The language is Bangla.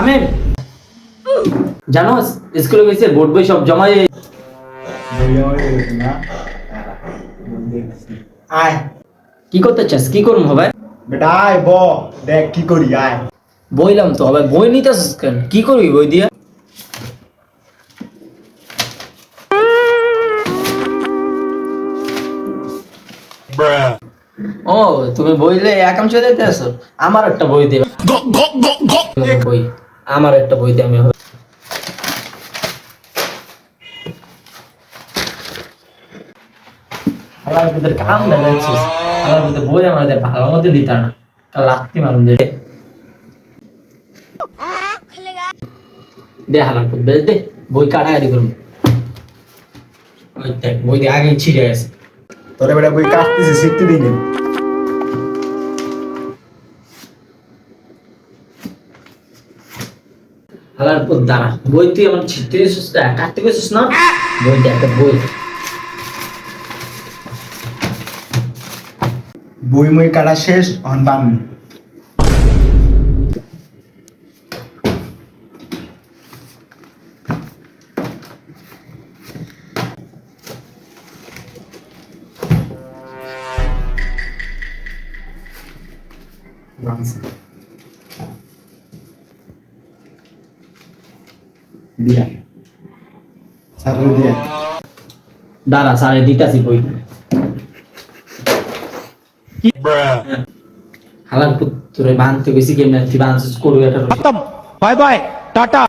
তামিম জানোস স্কুলে গেছে বোর্ড বই সব জমা আয়। কি করতে চাস? কি করুম হবে বেটা আয় ব। দেখ কি করি আয়। বইলাম তো হবে বই নিতে আসিস কেন? কি করবি বই দিয়ে? ও তুমি বইলে একাম চলে যেতে আসো। আমার একটা বই দেবে। বই। আমার একটা বই দিয়ে আমি আমার ভিতরে কাম দেখাচ্ছিস আমার ভিতরে বই আমাদের ভালো মতো দিতা না। কাল লাত্তি মারুন দে দে হালাম দে দে। বই কাটাকাটি করুন ওই দেখ বই দিয়ে আগে ছিঁড়ে গেছে। তোরে বেটা বই কাটতেছে শিখতে দিই হালার পর দাঁড়া। বই তুই আমার কাটতে গেছিস না? বই একটা বই। বই মই কাটা শেষ দিয়া। সারে দিয়া। দাঁড়া সারে দিতাছি বই হালার পুত্রে বাঁধতে গেছি কেমনে? তুই বাঁধছিস করবি এটা বাই বাই টাটা।